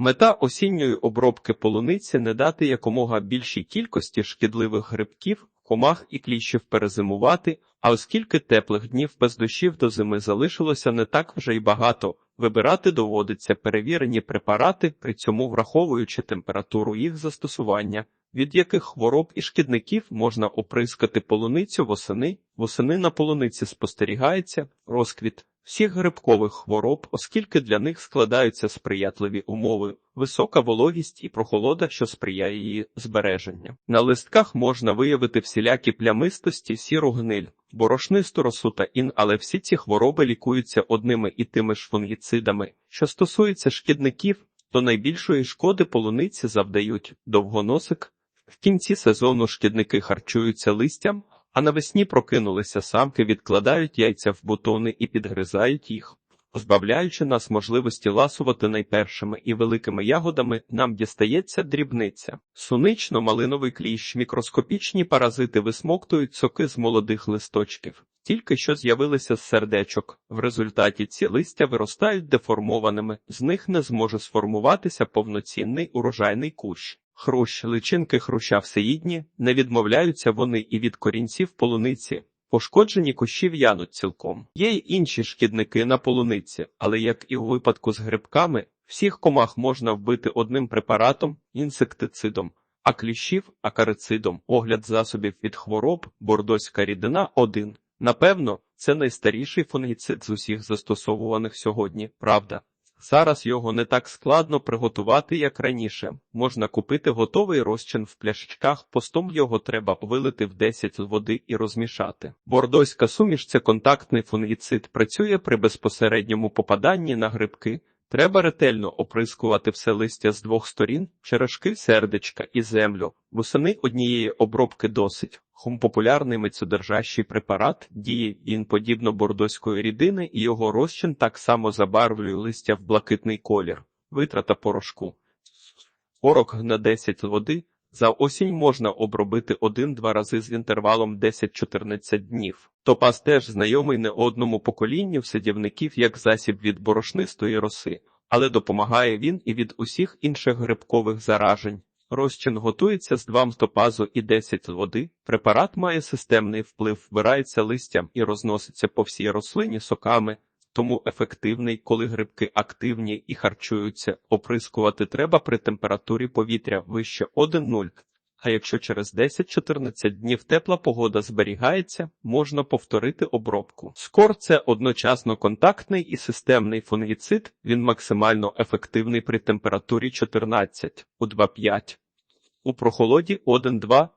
Мета осінньої обробки полуниці не дати якомога більшій кількості шкідливих грибків, комах і кліщів перезимувати, а оскільки теплих днів без дощів до зими залишилося не так вже й багато, вибирати доводиться перевірені препарати, при цьому враховуючи температуру їх застосування, від яких хвороб і шкідників можна оприскати полуницю восени. Восени на полуниці спостерігається розквіт всіх грибкових хвороб, оскільки для них складаються сприятливі умови, висока вологість і прохолода, що сприяє її збереженню. На листках можна виявити всілякі плямистості, сіру гниль, борошнисту росу та ін, але всі ці хвороби лікуються одними і тими ж фунгіцидами. Що стосується шкідників, то найбільшої шкоди полуниці завдають довгоносик. В кінці сезону шкідники харчуються листям, а навесні прокинулися самки, відкладають яйця в бутони і підгризають їх. Позбавляючи нас можливості ласувати найпершими і великими ягодами, нам дістається дрібниця. Сунично-малиновий кліщ, мікроскопічні паразити висмоктують соки з молодих листочків. Тільки що з'явилися з сердечок. В результаті ці листя виростають деформованими, з них не зможе сформуватися повноцінний урожайний кущ. Хрущ, личинки хруща всеїдні, не відмовляються вони і від корінців полуниці. Пошкоджені кущі в'януть цілком. Є й інші шкідники на полуниці, але як і у випадку з грибками, всіх комах можна вбити одним препаратом інсектицидом, а кліщів акарицидом. Огляд засобів від хвороб, бордоська рідина 1. Напевно, це найстаріший фунгіцид з усіх застосовуваних сьогодні, правда. Зараз його не так складно приготувати, як раніше. Можна купити готовий розчин в пляшечках, постом його треба вилити в 10 води і розмішати. Бордоська суміш це контактний фунгіцид, працює при безпосередньому попаданні на грибки. Треба ретельно оприскувати все листя з двох сторін, черешки, сердечка і землю. Восени однієї обробки досить. Хум популярний мецодержащий препарат діє він подібно бордоської рідини, і його розчин так само забарвлює листя в блакитний колір. Витрата порошку. Порох на 10 води. За осінь можна обробити один-два рази з інтервалом 10-14 днів. Топаз теж знайомий не одному поколінню садівників як засіб від борошнистої роси, але допомагає він і від усіх інших грибкових заражень. Розчин готується з 2 топазу і 10 води. Препарат має системний вплив, вбирається листям і розноситься по всій рослині соками, тому ефективний, коли грибки активні і харчуються. Оприскувати треба при температурі повітря вище 1,0. А якщо через 10-14 днів тепла погода зберігається, можна повторити обробку. Скор це одночасно контактний і системний фунгіцид, він максимально ефективний при температурі 14 у 2,5. У прохолоді 1,2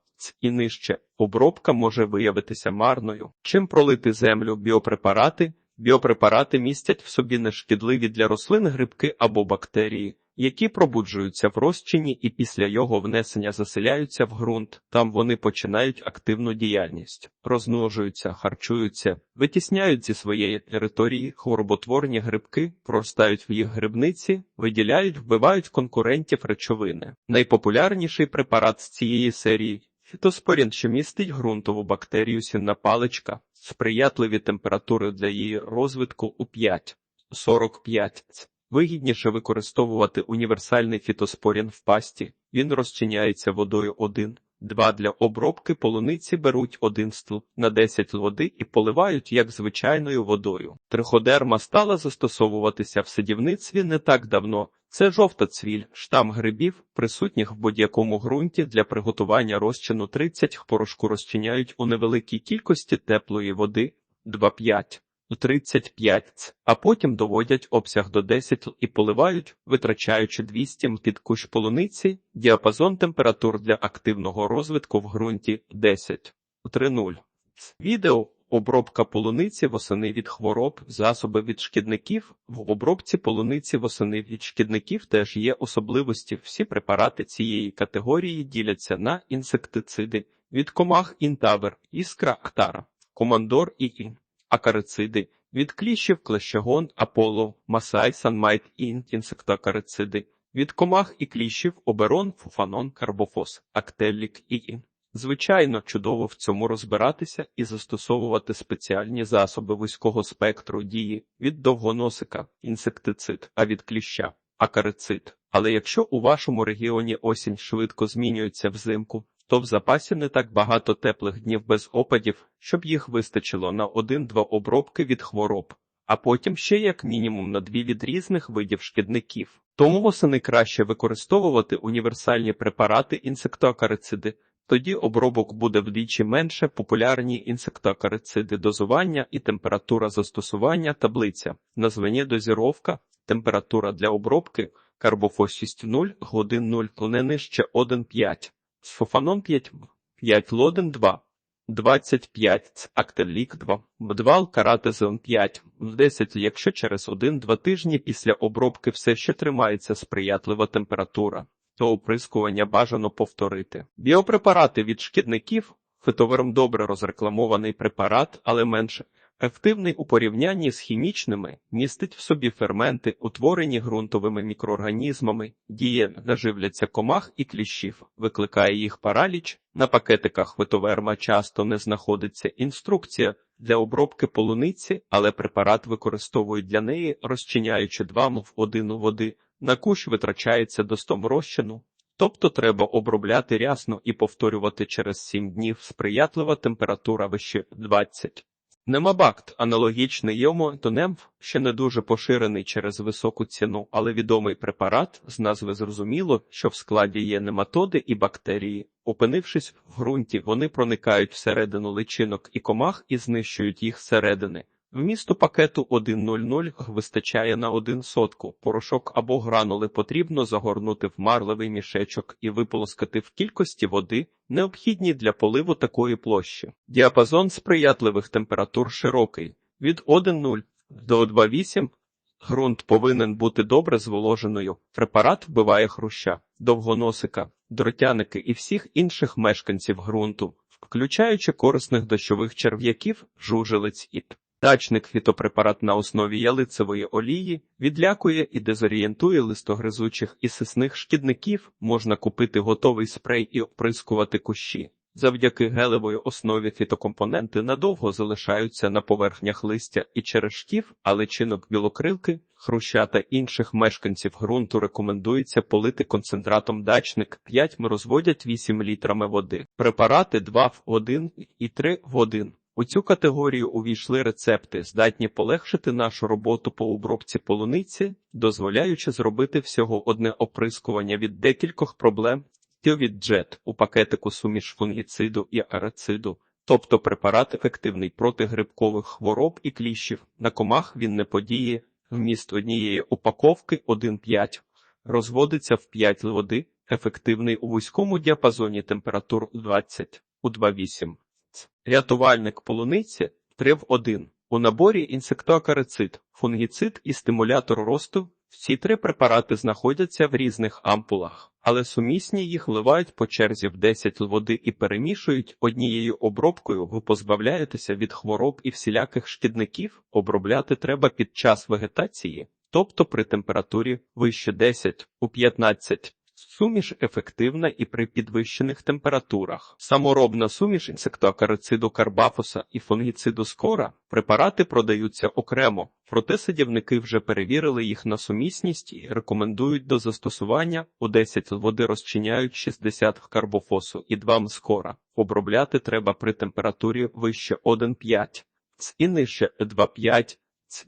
і нижче. Обробка може виявитися марною. Чим пролити землю біопрепарати? Біопрепарати містять в собі нешкідливі для рослин грибки або бактерії, які пробуджуються в розчині і після його внесення заселяються в ґрунт. Там вони починають активну діяльність, розмножуються, харчуються, витісняють зі своєї території хвороботворні грибки, проростають в їх грибниці, виділяють, вбивають конкурентів речовини. Найпопулярніший препарат з цієї серії фітоспорін, що містить ґрунтову бактерію сінна паличка, сприятливі температури для її розвитку у 5-45. Вигідніше використовувати універсальний фітоспорін в пасті. Він розчиняється водою 1, 2 для обробки полуниці беруть один стл на 10 води і поливають як звичайною водою. Триходерма стала застосовуватися в садівництві не так давно. Це жовта цвіль, штам грибів, присутніх в будь-якому ґрунті для приготування розчину 30 порошку розчиняють у невеликій кількості теплої води 2,5. 35, а потім доводять обсяг до 10 і поливають, витрачаючи 200 м під кущ полуниці, діапазон температур для активного розвитку в ґрунті 10. 3.0. Відео Обробка полуниці восени від хвороб, засоби від шкідників. В обробці полуниці восени від шкідників теж є особливості. Всі препарати цієї категорії діляться на інсектициди від комах інтавер, іскра актара, командор і ін, акарициди, від кліщів клещагон, аполо, масай, санмайт і інсектоакарициди, від комах і кліщів оберон, фуфанон, карбофос, актеллік і ін. Звичайно, чудово в цьому розбиратися і застосовувати спеціальні засоби вузького спектру дії від довгоносика, інсектицид, а від кліща, акарицид, Але якщо у вашому регіоні осінь швидко змінюється взимку, то в запасі не так багато теплих днів без опадів, щоб їх вистачило на один-два обробки від хвороб, а потім ще як мінімум на дві від різних видів шкідників. Тому восени краще використовувати універсальні препарати інсектоакарициди, тоді обробок буде вдвічі менше, популярні інсектоакарициди дозування і температура застосування таблиця, названня дозіровка, температура для обробки, карбофос 6,0, годин 0, не нижче 1,5, сфофанон 5, 5 лоден 2, 25, актелік 2, бдвал каратезон 5, 10, якщо через 1-2 тижні після обробки все ще тримається сприятлива температура то оприскування бажано повторити. Біопрепарати від шкідників фитовером добре розрекламований препарат, але менше ефективний у порівнянні з хімічними, містить в собі ферменти, утворені ґрунтовими мікроорганізмами, діє наживляться комах і кліщів, викликає їх параліч. На пакетиках фитоверма часто не знаходиться інструкція для обробки полуниці, але препарат використовують для неї, розчиняючи 2 в 1 води. На кущ витрачається до 100 розчину, тобто треба обробляти рясно і повторювати через 7 днів сприятлива температура вище 20. Немабакт, аналогічний йому тонемф, ще не дуже поширений через високу ціну, але відомий препарат, з назви зрозуміло, що в складі є нематоди і бактерії. Опинившись в ґрунті, вони проникають всередину личинок і комах і знищують їх зсередини. Вмісту пакету 1.00 вистачає на 1 сотку. Порошок або гранули потрібно загорнути в марлевий мішечок і виполоскати в кількості води, необхідній для поливу такої площі. Діапазон сприятливих температур широкий від 1.0 до 2.8 Грунт повинен бути добре зволоженою. Препарат вбиває хруща, довгоносика, дротяники і всіх інших мешканців ґрунту, включаючи корисних дощових черв'яків, жужелиць і т. Дачник фітопрепарат на основі ялицевої олії відлякує і дезорієнтує листогризучих і сисних шкідників, можна купити готовий спрей і оприскувати кущі. Завдяки гелевої основі фітокомпоненти надовго залишаються на поверхнях листя і черешків, а личинок білокрилки, хруща та інших мешканців ґрунту рекомендується полити концентратом дачник 5 розводять 8 літрами води. Препарати 2 в 1 і 3 в 1. У цю категорію увійшли рецепти, здатні полегшити нашу роботу по обробці полуниці, дозволяючи зробити всього одне оприскування від декількох проблем, Тіовіджет у пакетику суміш фунгіциду і арациду, тобто препарат ефективний проти грибкових хвороб і кліщів. На комах він не подіє, вміст однієї упаковки 1,5, розводиться в 5 води, ефективний у вузькому діапазоні температур 20 у 2,8. Рятувальник полуниці 3 в 1. У наборі інсектоакарицид, фунгіцид і стимулятор росту. Всі три препарати знаходяться в різних ампулах, але сумісні їх вливають по черзі в 10 води і перемішують однією обробкою. Ви позбавляєтеся від хвороб і всіляких шкідників. Обробляти треба під час вегетації, тобто при температурі вище 10 у 15. Суміш ефективна і при підвищених температурах. Саморобна суміш інсектоакарициду карбафоса і фунгіциду скора препарати продаються окремо, проте садівники вже перевірили їх на сумісність і рекомендують до застосування у 10 води розчиняють 60 карбофосу і 2 скора. Обробляти треба при температурі вище 1,5 і нижче 2,5 Ц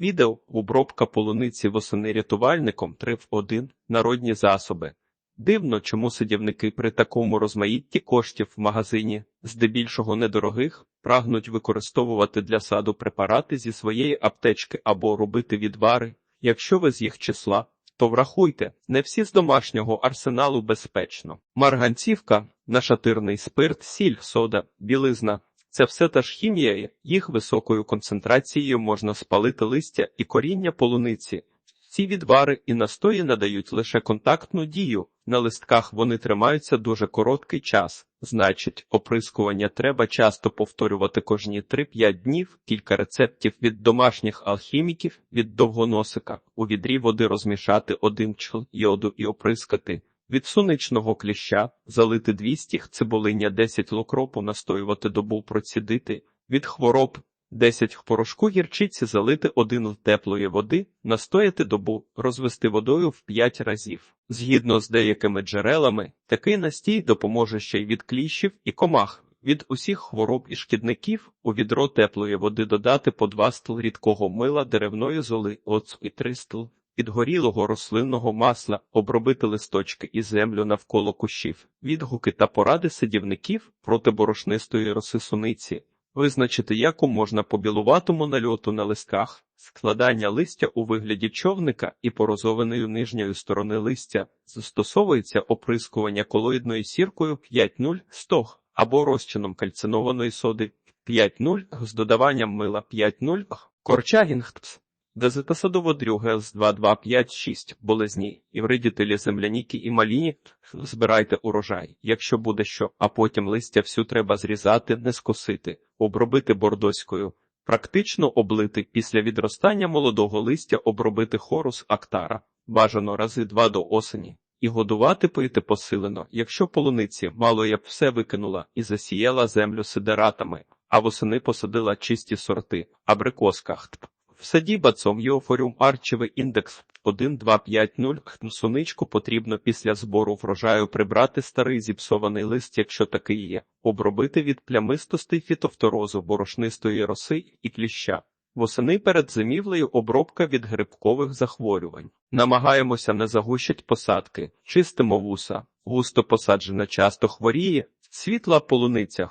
обробка полуниці восени рятувальником 3 в 1 народні засоби. Дивно, чому садівники при такому розмаїтті коштів в магазині, здебільшого недорогих, прагнуть використовувати для саду препарати зі своєї аптечки або робити відвари. Якщо ви з їх числа, то врахуйте, не всі з домашнього арсеналу безпечно. Марганцівка, нашатирний спирт, сіль, сода, білизна. Це все та ж хімія, їх високою концентрацією можна спалити листя і коріння полуниці. Ці відвари і настої надають лише контактну дію, на листках вони тримаються дуже короткий час, значить, оприскування треба часто повторювати кожні 3-5 днів, кілька рецептів від домашніх алхіміків, від довгоносика, у відрі води розмішати один чл йоду і оприскати, від суничного кліща залити 200 цибулиння 10 локропу, настоювати добу процідити, від хвороб 10 порошку гірчиці залити 1 л теплої води, настояти добу, розвести водою в 5 разів. Згідно з деякими джерелами, такий настій допоможе ще й від кліщів і комах. Від усіх хвороб і шкідників у відро теплої води додати по 2 стл рідкого мила деревної золи, оцу і 3 стл підгорілого рослинного масла, обробити листочки і землю навколо кущів, відгуки та поради садівників проти борошнистої роси суниці, визначити яку можна по білуватому нальоту на листках, складання листя у вигляді човника і порозованою нижньої сторони листя, застосовується оприскування колоїдною сіркою 5.0 стог або розчином кальцинованої соди 5.0 з додаванням мила 5.0 корчагінгтс. Дезитасадоводрюгел з 2256 болезні, і вредітелі земляніки і маліні, збирайте урожай, якщо буде що, а потім листя всю треба зрізати, не скосити, обробити бордоською, практично облити після відростання молодого листя обробити хорус актара, бажано рази два до осені, і годувати пити посилено, якщо полуниці мало я б все викинула і засіяла землю сидератами, а восени посадила чисті сорти, абрикосках. В саді бацом Йофоріум арчевий індекс 1250 Соничку потрібно після збору врожаю прибрати старий зіпсований лист, якщо такий є, обробити від плямистостей фітофторозу, борошнистої роси і кліща. Восени перед зимівлею обробка від грибкових захворювань. Намагаємося не загущать посадки, чистимо вуса, густо посаджена часто хворіє, світла полуниця.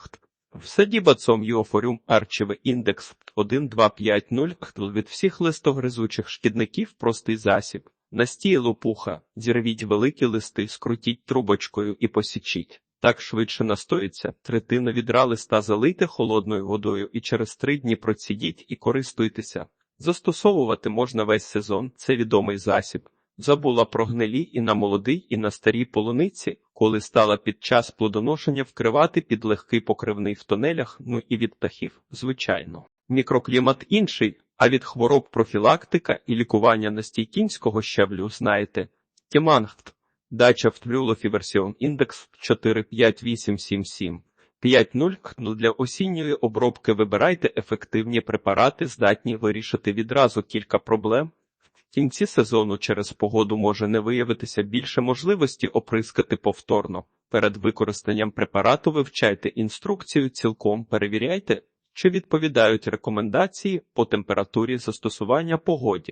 В саді бацом Йофоріум арчевий індекс 1250 від всіх листогризучих шкідників простий засіб. Настій лопуха, зірвіть великі листи, скрутіть трубочкою і посічіть. Так швидше настоїться, третина відра листа залийте холодною водою і через три дні процідіть і користуйтеся. Застосовувати можна весь сезон, це відомий засіб. Забула про гнилі і на молодий, і на старій полуниці, коли стала під час плодоношення вкривати під легкий покривний в тонелях, ну і від птахів, звичайно. Мікроклімат інший, а від хвороб профілактика і лікування настійкінського щеблю знаєте. Тімангт. Дача в Тлюлофіверсіон індекс 45877. 5.0 для осінньої обробки вибирайте ефективні препарати, здатні вирішити відразу кілька проблем. Кінці сезону через погоду може не виявитися більше можливості оприскати повторно. Перед використанням препарату вивчайте інструкцію, цілком перевіряйте, чи відповідають рекомендації по температурі застосування погоді.